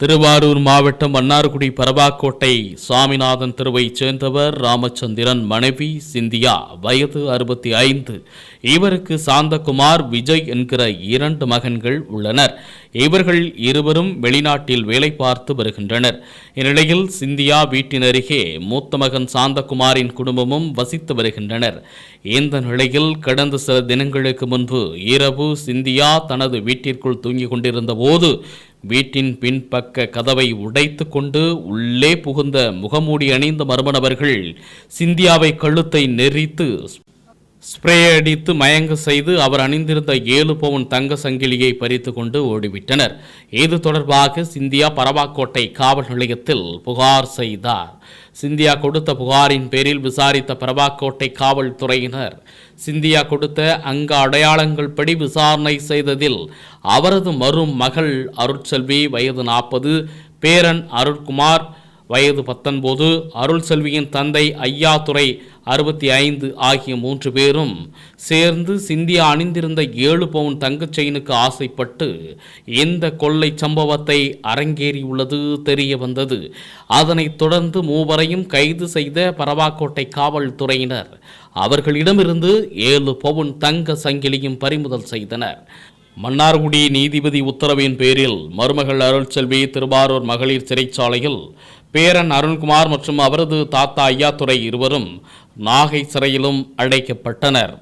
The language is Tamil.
திருவாரூர் மாவட்டம் மன்னார்குடி பரவாக்கோட்டை சுவாமிநாதன் தெருவைச் சேர்ந்தவர் ராமச்சந்திரன் மனைவி சிந்தியா. வயது அறுபத்தி ஐந்து. இவருக்கு சாந்தகுமார் விஜய் என்கிற இரண்டு மகன்கள் உள்ளனர். இவர்கள் இருவரும் வெளிநாட்டில் வேலை பார்த்து வருகின்றனர். இந்நிலையில் சிந்தியா வீட்டின் அருகே மூத்த மகன் சாந்தகுமாரின் குடும்பமும் வசித்து வருகின்றனர். இந்த நிலையில் கடந்த சில தினங்களுக்கு முன்பு இரவு சிந்தியா தனது வீட்டிற்குள் தூங்கிக் கொண்டிருந்த போது வீட்டின் பின்பக்க கதவை உடைத்து கொண்டு உள்ளே புகுந்த முகமூடி அணிந்த மர்ம நபர்கள் சிந்தியாவை கழுத்தை நெறித்து ஸ்ப்ரே அடித்து மயங்க செய்து அவர் அணிந்திருந்த ஏழு பவுன் தங்க சங்கிலியை பறித்து கொண்டு ஓடிவிட்டனர். இது தொடர்பாக சிந்தியா பரவாக்கோட்டை காவல் நிலையத்தில் புகார் செய்தார். சிந்தியா கொடுத்த புகாரின் பேரில் விசாரித்த பரவாக்கோட்டை காவல்துறையினர் சிந்தியா கொடுத்த அங்க அடையாளங்கள் படி விசாரணை செய்ததில் அவரது மரும் மகள் அருட்செல்வி வயது நாற்பது பேரன் அருட்குமார் வயது பத்தொன்பது அருள் செல்வியின் தந்தை ஐயாதுரை அறுபத்தி ஐந்து ஆகிய மூன்று பேரும் சேர்ந்து சிந்தியா அணிந்திருந்த ஏழு பவுன் தங்கச் செயினுக்கு ஆசைப்பட்டு இந்த கொள்ளை சம்பவத்தை அரங்கேறியுள்ளது தெரிய வந்தது. அதனைத் தொடர்ந்து மூவரையும் கைது செய்த பரவாக்கோட்டை காவல்துறையினர் அவர்களிடமிருந்து ஏழு பவுன் தங்க சங்கிலியும் பறிமுதல் செய்தனர். மன்னார்குடி நீதிபதி உத்தரவின் பேரில் மருமகள் அருள்செல்வி திருவாரூர் மகளிர் சிறைச்சாலையில் பேரன் அருண்குமார் மற்றும் அவரது தாத்தா ஐயாத்துரை இருவரும் நாகை சிறையிலும் அடைக்கப்பட்டனர்.